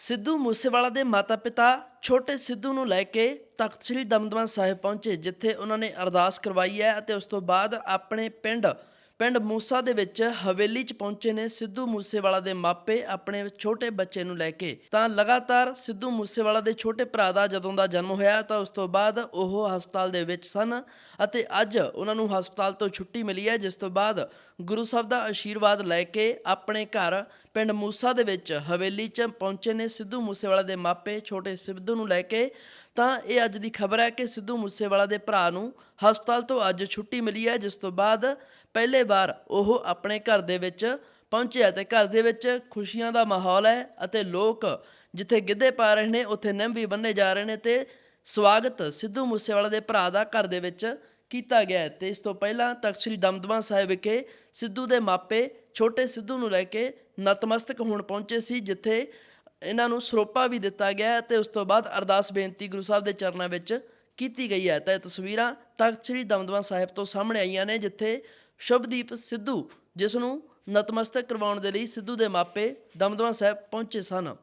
ਸਿੱਧੂ ਮੂਸੇਵਾਲਾ ਦੇ ਮਾਤਾ-ਪਿਤਾ ਛੋਟੇ ਸਿੱਧੂ ਨੂੰ ਲੈ ਕੇ ਤਖਤ ਸ੍ਰੀ ਦਮਦਮਾ ਸਾਹਿਬ ਪਹੁੰਚੇ, ਜਿੱਥੇ ਉਹਨਾਂ ਨੇ ਅਰਦਾਸ ਕਰਵਾਈ ਹੈ ਅਤੇ ਉਸ ਤੋਂ ਬਾਅਦ ਆਪਣੇ ਪਿੰਡ ਪਿੰਡ ਮੂਸਾ ਦੇ ਵਿੱਚ ਹਵੇਲੀ 'ਚ ਪਹੁੰਚੇ ਨੇ ਸਿੱਧੂ ਮੂਸੇਵਾਲਾ ਦੇ ਮਾਪੇ ਆਪਣੇ ਛੋਟੇ ਬੱਚੇ ਨੂੰ ਲੈ ਕੇ। ਤਾਂ ਲਗਾਤਾਰ ਸਿੱਧੂ ਮੂਸੇਵਾਲਾ ਦੇ ਛੋਟੇ ਭਰਾ ਦਾ ਜਦੋਂ ਦਾ ਜਨਮ ਹੋਇਆ, ਤਾਂ ਉਸ ਤੋਂ ਬਾਅਦ ਉਹ ਹਸਪਤਾਲ ਦੇ ਵਿੱਚ ਸਨ ਅਤੇ ਅੱਜ ਉਹਨਾਂ ਨੂੰ ਹਸਪਤਾਲ ਤੋਂ ਛੁੱਟੀ ਮਿਲੀ ਹੈ, ਜਿਸ ਤੋਂ ਬਾਅਦ ਗੁਰੂ ਸਾਹਿਬ ਦਾ ਆਸ਼ੀਰਵਾਦ ਲੈ ਕੇ ਆਪਣੇ ਘਰ ਪਿੰਡ ਮੂਸਾ ਦੇ ਵਿੱਚ ਹਵੇਲੀ 'ਚ ਪਹੁੰਚੇ ਨੇ ਸਿੱਧੂ ਮੂਸੇਵਾਲਾ ਦੇ ਮਾਪੇ, ਛੋਟੇ ਸਿੱਧੂ ਨੂੰ ਲੈ ਕੇ। ਤਾਂ ਇਹ ਅੱਜ ਦੀ ਖਬਰ ਹੈ ਕਿ ਸਿੱਧੂ ਮੂਸੇਵਾਲਾ ਦੇ ਭਰਾ ਨੂੰ ਹਸਪਤਾਲ ਤੋਂ ਅੱਜ ਛੁੱਟੀ ਮਿਲੀ ਹੈ, ਜਿਸ ਤੋਂ ਬਾਅਦ ਪਹਿਲੇ ਵਾਰ ਉਹ ਆਪਣੇ ਘਰ ਦੇ ਵਿੱਚ ਪਹੁੰਚਿਆ ਤੇ ਘਰ ਦੇ ਵਿੱਚ ਖੁਸ਼ੀਆਂ ਦਾ ਮਾਹੌਲ ਹੈ ਅਤੇ ਲੋਕ ਜਿੱਥੇ ਗਿੱਧੇ ਪਾ ਰਹੇ ਨੇ, ਉੱਥੇ ਨਿੰਮ ਵੀ ਬੰਨੇ ਜਾ ਰਹੇ ਨੇ ਤੇ ਸਵਾਗਤ ਸਿੱਧੂ ਮੂਸੇਵਾਲਾ ਦੇ ਭਰਾ ਦਾ ਘਰ ਦੇ ਵਿੱਚ ਕੀਤਾ ਗਿਆ ਹੈ। ਤੇ ਇਸ ਤੋਂ ਪਹਿਲਾਂ ਤਖ਼ਤ ਸ੍ਰੀ ਦਮਦਮਾ ਸਾਹਿਬ ਵਿਖੇ ਸਿੱਧੂ ਦੇ ਮਾਪੇ ਛੋਟੇ ਸਿੱਧੂ ਨੂੰ ਲੈ ਕੇ ਨਤਮਸਤਕ ਹੋਣ ਪਹੁੰਚੇ ਸੀ, ਜਿੱਥੇ ਇਹਨਾਂ ਨੂੰ ਸਰੋਪਾ ਵੀ ਦਿੱਤਾ ਗਿਆ ਹੈ ਤੇ ਉਸ ਤੋਂ ਬਾਅਦ ਅਰਦਾਸ ਬੇਨਤੀ ਗੁਰੂ ਸਾਹਿਬ ਦੇ ਚਰਨਾਂ ਵਿੱਚ ਕੀਤੀ ਗਈ ਹੈ। ਤਾਂ ਇਹ ਤਸਵੀਰਾਂ ਤਖ਼ਤ ਸ੍ਰੀ ਦਮਦਮਾ ਸਾਹਿਬ ਤੋਂ ਸਾਹਮਣੇ ਆਈਆਂ ਨੇ, ਜਿੱਥੇ ਸ਼ੁਭਦੀਪ ਸਿੱਧੂ, ਜਿਸ ਨੂੰ ਨਤਮਸਤਕ ਕਰਵਾਉਣ ਦੇ ਲਈ ਸਿੱਧੂ ਦੇ ਮਾਪੇ ਦਮਦਮਾ ਸਾਹਿਬ ਪਹੁੰਚੇ ਸਨ।